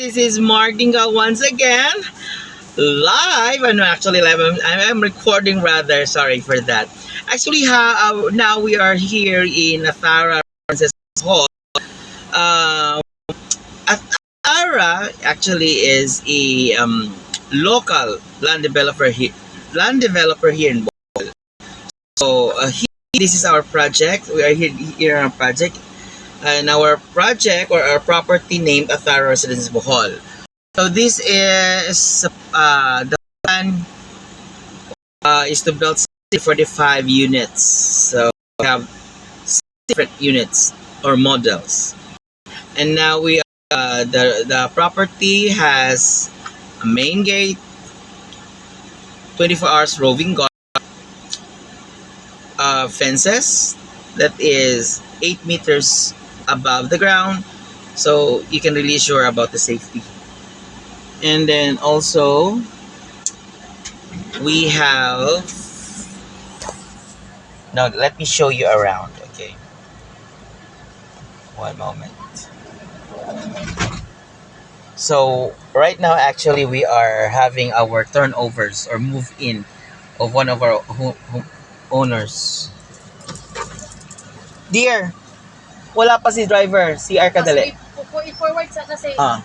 This is Mark Dinga once again. Live. I'm actually live. I'm, I'm recording rather. Sorry for that. Actually, ha, uh, now we are here in Athara Francis Hall. Uh, Athara actually is a um, local land developer here. Land developer here in Bohol. So uh, he, this is our project. We are here here on our project and our project or our property named Athara Residences Bohol. So this is uh, the plan uh, is to build 45 units. So we have different units or models. And now we uh, the the property has a main gate, 24 hours roving guard, uh, fences that is 8 meters above the ground so you can really sure about the safety. And then also we have now let me show you around okay? One moment. So right now actually we are having our turnovers or move in of one of our owners. Dear wala pa si driver CR ka dali Kasi i-forward sa kasi. Ah.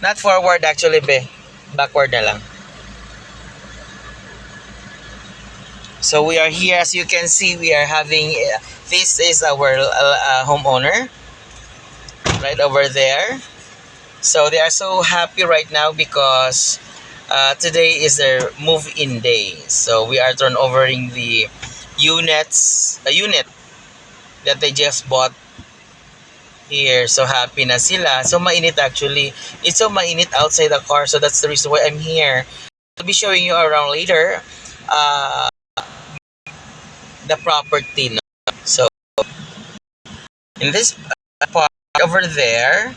Not forward actually, be. Backward na lang. So we are here, as you can see, we are having, uh, this is our uh, uh, homeowner. Right over there. So they are so happy right now because uh, today is their move-in day. So we are turnovering the units, a unit that they just bought here. So happy na sila. So mainit actually. It's so mainit outside the car. So that's the reason why I'm here. I'll be showing you around later uh, the property. No? So in this part over there.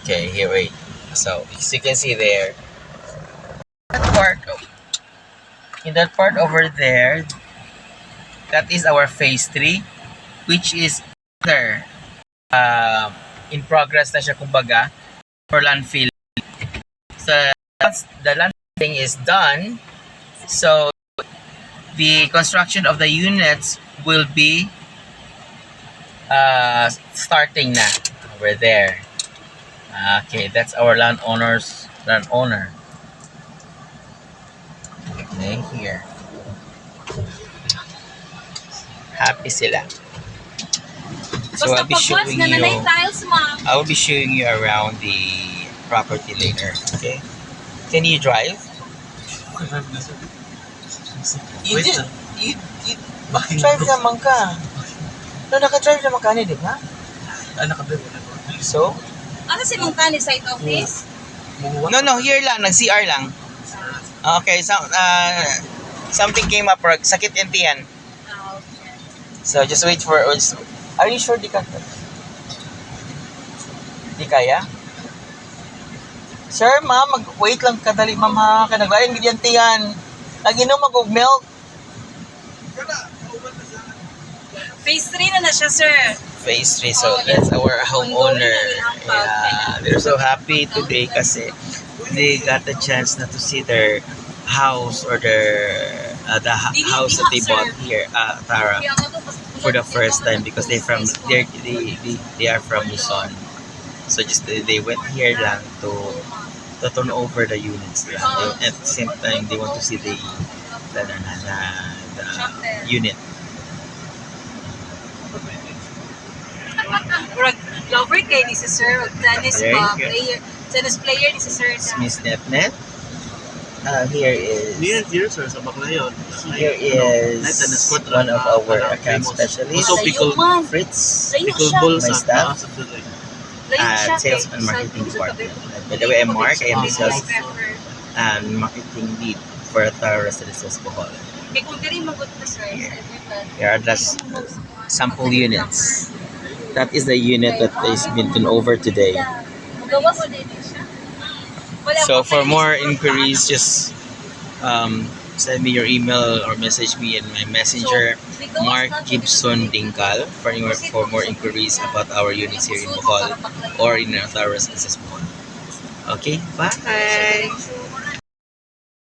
Okay, here wait. So as you can see there. Part in that part over there. That is our phase 3 which is there uh, in progress na siya kumbaga for landfill. So once the landfilling is done so the construction of the units will be uh, starting na over there. Okay that's our landowners landowner okay here happy sila so I'll be showing you tiles, ma'am. I will be showing you around the property later. Okay? Can you drive? You just, you, you, drive naman ka. No, naka-drive naman ka di ba? Ah, nakabili na ko. So? Ano si Mong Tani site office? No, no, here lang, nag-CR lang. Okay, so, uh, something came up, Rag. sakit yung tiyan. Okay. So, just wait for, are you sure di ka? Di kaya? Sir, ma'am, mag-wait lang kadali, ma'am ha. Kanaglayan ganyan tiyan. Lagi no mag-milk. Phase 3 na na siya, sir. Phase 3, so that's our homeowner. Yeah, they're so happy today kasi they got the chance na to see their house or their uh, the ha- house that they bought here, uh, Tara, Kaya nga to, mas- for the first time because they from they they they, are from Luzon. So just they, they went here lang to to turn over the units lang. They- At the same time, they want to see the the, the, the, the unit. Lover kay ni si sir, Rag tennis There ba, you go. player. Tennis player ni si sir. It's Miss Netnet. Uh, here is Near here, sir, sa Baclayon. Here is one of our account specialists, Also, pickle, man. Fritz, Layo pickle siya. balls. My staff. sa Tuloy. Layo uh, sales and marketing sa- department. By the way, I'm Mark. I am the sales and marketing lead for Tara Residences Bohol. Kay kung diri magot na sir, Here. sa everyone. Here are the s- sample units. That is the unit that is been turned over today. So for more inquiries, just um, send me your email or message me in my messenger. Mark Gibson Dingkal for, your- for more inquiries about our units here in Bohol or in Altaras Mall. Okay, bye!